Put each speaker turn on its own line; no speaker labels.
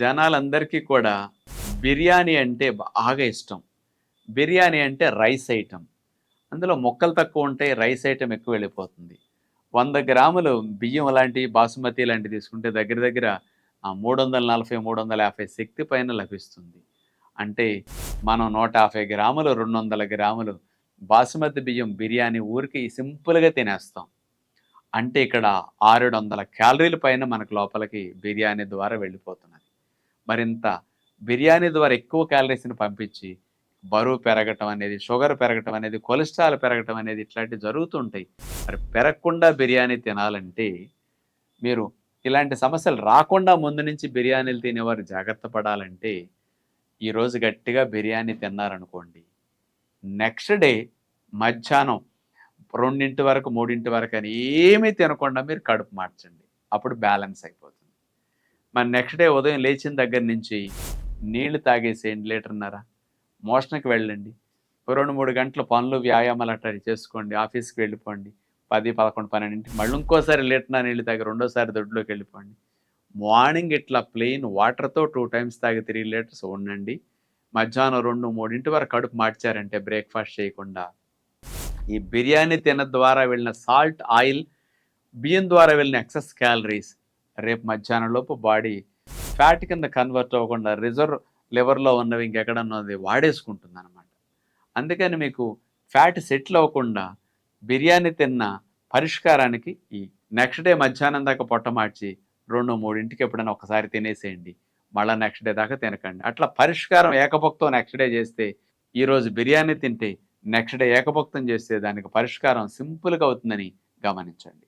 జనాలందరికీ కూడా బిర్యానీ అంటే బాగా ఇష్టం. బిర్యానీ అంటే రైస్ ఐటమ్. అందులో మొక్కలు తక్కువ ఉంటాయి రైస్ ఐటమ్ ఎక్కువ వెళ్ళిపోతుంది. వంద గ్రాములు బియ్యం లాంటి బాసుమతి లాంటివి తీసుకుంటే దగ్గర దగ్గర మూడు వందల నలభై మూడు వందల యాభై శక్తి పైన లభిస్తుంది. అంటే మనం నూట యాభై గ్రాములు రెండు వందల గ్రాములు బాసుమతి బియ్యం బిర్యానీ ఊరికి సింపుల్గా తినేస్తాం. అంటే ఇక్కడ ఆరేడు వందల క్యాలరీల పైన మనకు లోపలికి బిర్యానీ ద్వారా వెళ్ళిపోతుంది. మరింత బిర్యానీ ద్వారా ఎక్కువ క్యాలరీస్ని పంపించి బరువు పెరగటం అనేది షుగర్ పెరగటం అనేది కొలెస్ట్రాల్ పెరగటం అనేది ఇట్లాంటివి జరుగుతుంటాయి. మరి పెరగకుండా బిర్యానీ తినాలంటే మీరు ఇలాంటి సమస్యలు రాకుండా ముందు నుంచి బిర్యానీలు తినేవారు జాగ్రత్త పడాలంటే ఈరోజు గట్టిగా బిర్యానీ తిన్నారనుకోండి నెక్స్ట్ డే మధ్యాహ్నం రెండింటి వరకు మూడింటి వరకు అని ఏమీ తినకుండా మీరు కడుపు మార్చండి. అప్పుడు బ్యాలెన్స్ అయిపోతుంది. మరి నెక్స్ట్ డే ఉదయం లేచిన దగ్గర నుంచి నీళ్ళు తాగేసేయండి లీటర్న్నర మోషన్కి వెళ్ళండి. రెండు మూడు గంటల పనులు వ్యాయామాలు అట్లా చేసుకోండి. ఆఫీస్కి వెళ్ళిపోండి. పది పదకొండు పన్నెండింటి మళ్ళీ ఇంకోసారి లీటర్ నీళ్ళు తాగి రెండోసారి దొడ్లోకి వెళ్ళిపోండి. మార్నింగ్ ఇట్లా ప్లెయిన్ వాటర్తో టూ టైమ్స్ తాగి త్రీ లీటర్స్ ఉండండి. మధ్యాహ్నం రెండు మూడింటి వరకు కడుపు మార్చారంటే బ్రేక్ఫాస్ట్ చేయకుండా. ఈ బిర్యానీ తిన ద్వారా వెళ్ళిన సాల్ట్ ఆయిల్ బియ్యం ద్వారా వెళ్ళిన ఎక్సెస్ క్యాలరీస్ రేపు మధ్యాహ్నం లోపు బాడీ ఫ్యాట్ కింద కన్వర్ట్ అవ్వకుండా రిజర్వ్ లివర్లో ఉన్నవి ఇంకెక్కడన్నది వాడేసుకుంటుంది అనమాట అందుకని మీకు ఫ్యాట్ సెటిల్ అవ్వకుండా బిర్యానీ తిన్న పరిష్కారానికి ఈ నెక్స్ట్ డే మధ్యాహ్నం దాకా పొట్ట మార్చి రెండు మూడింటికి ఎప్పుడైనా ఒకసారి తినేసేయండి. మళ్ళీ నెక్స్ట్ డే దాకా తినకండి. అట్లా పరిష్కారం ఏకభక్తం నెక్స్ట్ డే చేస్తే ఈరోజు బిర్యానీ తింటే నెక్స్ట్ డే ఏకభక్తం చేస్తే దానికి పరిష్కారం సింపుల్గా అవుతుందని గమనించండి.